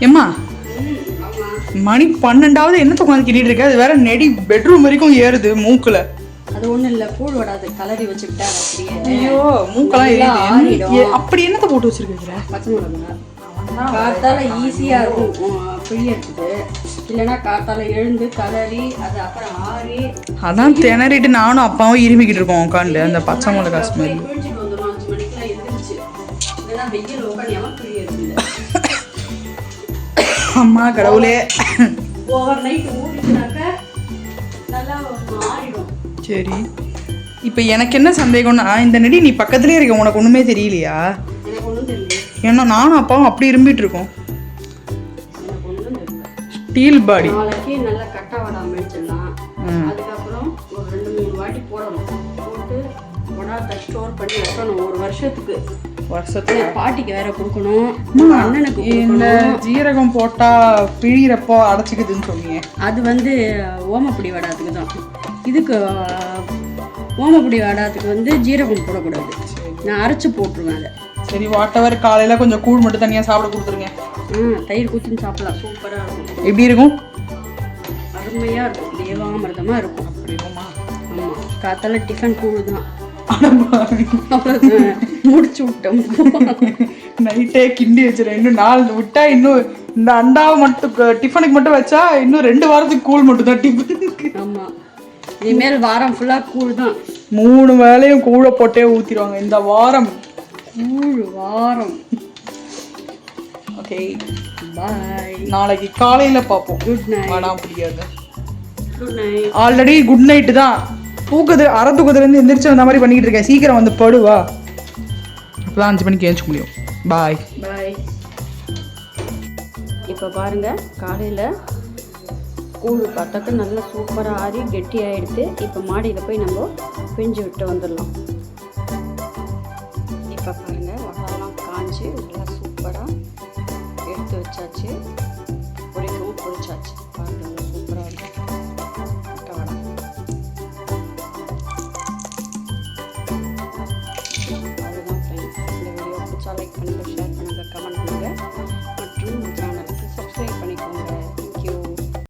ஏம்மா மணி பன்னெண்டாவது என்னத்த உட்காந்து கிட்டிட்டு இருக்க? அது வேற நெடி பெட்ரூம் வரைக்கும் ஏறுது மூக்குல. அது ஒண்ணும் இல்ல கூழ் வடாது கலரி வச்சுக்கிட்டா ஐயோ மூக்கெல்லாம் என்ன- அப்படி என்னத்த போட்டு வச்சிருக்கீங்க பச்சை மிளகா காத்தால ஈஸியா இருக்கும். உம், பிழியறதுக்கு இல்லைன்னா காத்தால எழுந்து கலரி அது அப்புறம் ஆறி அதான் திணறிட்டு நானும் அப்பாவும் இருமிக்கிட்டு இருக்கோம் உட்காந்து அந்த பச்சை மிளகா ஸ்மெல் அம்மா கடவுளே. ஓவர் நைட் ஊறிச்சுனாக்க நல்லா ஆறிடும் சரி. இப்போ எனக்கு என்ன சந்தேகம்னா இந்த நெடி நீ பக்கத்துலயே இருக்க உனக்கு ஒண்ணுமே தெரியலையா? எனக்கு ஒன்றும் தெரியல. ஏன்னா நானும் அப்பாவும் அப்படி இரும்பிட்டு இருக்கோம் ஸ்டீல் பாடி நாளைக்கு நல்லா கட்டா வடாம வச்சிடலாம் அதுக்கப்புறம் ஒரு ரெண்டு மூணு வாட்டி போடணும். போட்டு வடாத்தை ஸ்டோர் பண்ணி வைக்கணும். ஒரு வருஷத்துக்கு. வருஷத்துல என் பாட்டிக்கு வேற கொடுக்கணும். அண்ணனுக்கு இந்த ஜீரகம் போட்டா பிழியிறப்போ அடைச்சிக்குதுன்னு சொன்னீங்க. அது வந்து ஓமப்பொடி வடாத்துக்கு தான். இதுக்கு ஓமப்பொடி வடாத்துக்கு வந்து ஜீரகம் போடக்கூடாது. நான் அரைச்சு போட்டுருவேன் அதை. சரி வாட்டவர் காலையில கொஞ்சம் கூழ் மட்டும் தனியா சாப்பிட கொடுத்துருங்க. ம் தயிர் குத்துன்னு சாப்பிடலாம். சூப்பராக இருக்கும். எப்படி இருக்கும்? அருமையாக இருக்கும். தேவாமிர்தமாக இருக்கும். அப்படி இருக்குமா? ஆமாம் காத்தால டிஃபன் கூழ் தான் முடிச்சு விட்டோம். நைட்டே கிண்டி வச்சிருக்கேன் இன்னும் நாலு விட்டா இன்னும் இந்த அண்டாவை மட்டும் டிஃபனுக்கு மட்டும் வச்சா இன்னும் ரெண்டு வாரத்துக்கு கூழ் மட்டும் தான் டிஃபனுக்கு ஆமாம் இனிமேல் வாரம் ஃபுல்லாக கூழ் தான் மூணு வேளையும் கூழ போட்டே ஊத்திடுவாங்க. இந்த வாரம் கூழ் வாரம். ஓகே பாய் நாளைக்கு காலையில பார்ப்போம் குட் நைட் வாடா முடியாது. Good night already good night தான். தூக்குது அரை தூக்கத்துலேருந்து எந்திரிச்சு அந்த மாதிரி பண்ணிக்கிட்டு இருக்கேன். சீக்கிரம் வந்து படுவா. அப்பதான் அஞ்சு மணிக்கு ஏஞ்சிக்க முடியும். பாய் பாய் இப்போ பாருங்க காலையில் கூழ் பார்த்தாக்க நல்லா சூப்பராக ஆறி கெட்டி ஆயிடுத்து இப்போ மாடியில் போய் நம்ம பிஞ்சு விட்டு வந்துடலாம். சூப்பராக பாருங்கள் மிளகாலாம் காஞ்சி நல்லா